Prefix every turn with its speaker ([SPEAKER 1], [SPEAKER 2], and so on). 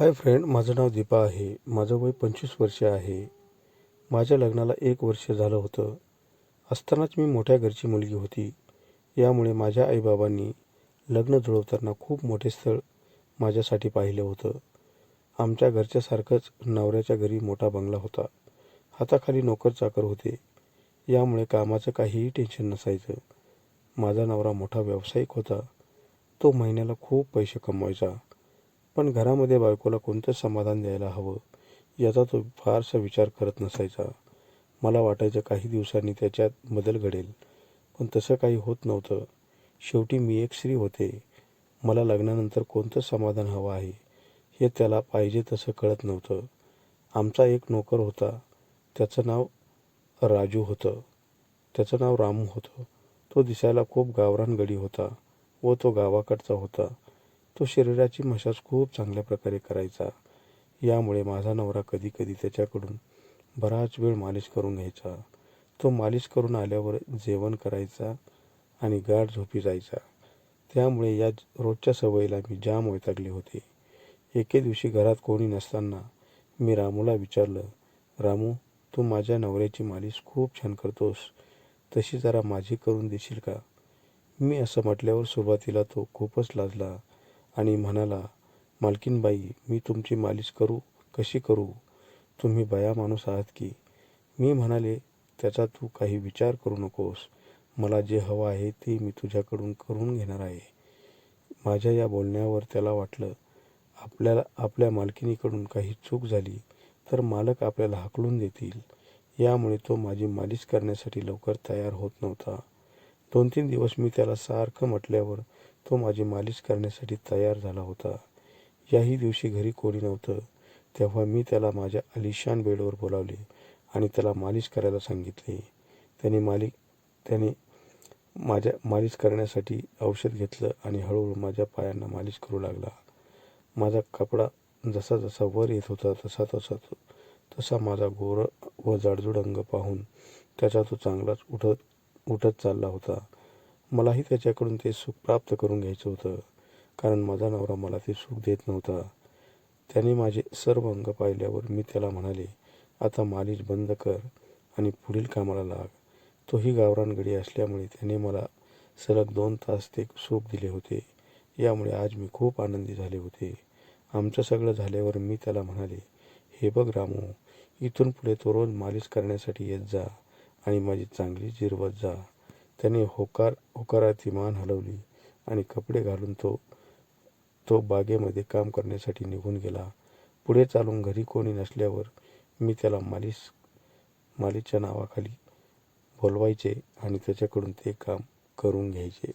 [SPEAKER 1] Hi friend माझं नाव दीपा आहे. माझं वय पंचवीस वर्ष आहे. माझ्या लग्नाला एक वर्ष झालं होतं. असतानाच मी मोठ्या घरची मुलगी होती. यामुळे माझ्या आईबाबांनी लग्न जुळवताना खूप मोठे स्थळ माझ्यासाठी पाहिलं होतं. आमच्या घरच्यासारखंच नवऱ्याच्या घरी मोठा बंगला होता. हाताखाली नोकर चाकर होते. यामुळे कामाचं काहीही टेन्शन नसायचं. माझा नवरा मोठा व्यावसायिक होता. तो महिन्याला खूप पैसे कमवायचा. पण घरामध्ये बायकोला कोणतं समाधान द्यायला हवं याचा तो फारसा विचार करत नसायचा. मला वाटायचं काही दिवसांनी त्याच्यात बदल घडेल पण तसं काही होत नव्हतं. शेवटी मी एक स्त्री होते. मला लग्नानंतर कोणतं समाधान हवं आहे हे त्याला पाहिजे तसं कळत नव्हतं. आमचा एक नोकर होता. त्याचं नाव राजू होतं. त्याचं नाव रामू होतं. तो दिसायला खूप गावरान गडी होता व तो गावाकडचा होता. तो शरीराची मसाज खूप चांगल्या प्रकारे करायचा. यामुळे माझा नवरा कधी कधी त्याच्याकडून बराच वेळ मालिश करून घ्यायचा. तो मालिश करून आल्यावर जेवण करायचा आणि गाढ झोपी जायचा. त्यामुळे या रोजच्या सवयीला मी जाम वैतागले होते. एके दिवशी घरात कोणी नसताना मी रामूला विचारलं रामू तू माझ्या नवऱ्याची मालिश खूप छान करतोस. तशी जरा माझी करून देशील का? मी असं म्हटल्यावर सुरुवातीला तो खूपच लाजला. आणि म्हणाला मालकीनबाई मी तुमची मालिश करू? कशी करू? तुम्ही बया माणूस आहात की? मी म्हणाले त्याचा तू काही विचार करू नकोस. मला जे हवं आहे ते मी तुझ्याकडून करून घेणार आहे. माझ्या या बोलण्यावर त्याला वाटलं आपल्याला आपल्या मालकिणीकडून काही चूक झाली तर मालक आपल्याला हाकलून देतील. यामुळे तो माझी मालिश करण्यासाठी लवकर तयार होत नव्हता. दोन तीन दिवस मी त्याला सारखं म्हटल्यावर तो माझी मालिश करण्यासाठी तयार झाला होता. याही दिवशी घरी कोणी नव्हतं. तेव्हा मी त्याला माझ्या आलिशान बेडवर बोलावले आणि त्याला मालिश करायला सांगितले. त्याने मालिक त्याने माझ्या मालिश करण्यासाठी औषध घेतलं आणि हळूहळू माझ्या पायांना मालिश करू लागला. माझा कपडा जसा जसा वर येत होता तसा तसा तो तसा माझा गोर व जाडजूड अंग पाहून त्याचा तो चांगलाच उठत उठत चालला होता. मलाही त्याच्याकडून ते सुख प्राप्त करून घ्यायचं होतं कारण माझा नवरा मला ते सुख देत नव्हता. त्याने माझे सर्व अंग पाहिल्यावर मी त्याला म्हणाले आता मालिश बंद कर आणि पुढील कामाला लाग. तोही गावरान गडी असल्यामुळे त्याने मला सलग दोन तास ते सुख दिले होते. यामुळे आज मी खूप आनंदी झाले होते. आमचं सगळं झाल्यावर मी त्याला म्हणाले हे बघ रामू इथून पुढे तो रोज मालिश करण्यासाठी येत जा. आणि माझी चांगली जिरवत जा. त्याने होकार होकाराची मान हलवली आणि कपडे घालून तो तो बागेमध्ये काम करण्यासाठी निघून गेला. पुढे चालून घरी कोणी नसल्यावर मी त्याला मालिश मालिशच्या नावाखाली बोलवायचे आणि त्याच्याकडून ते काम करून घ्यायचे.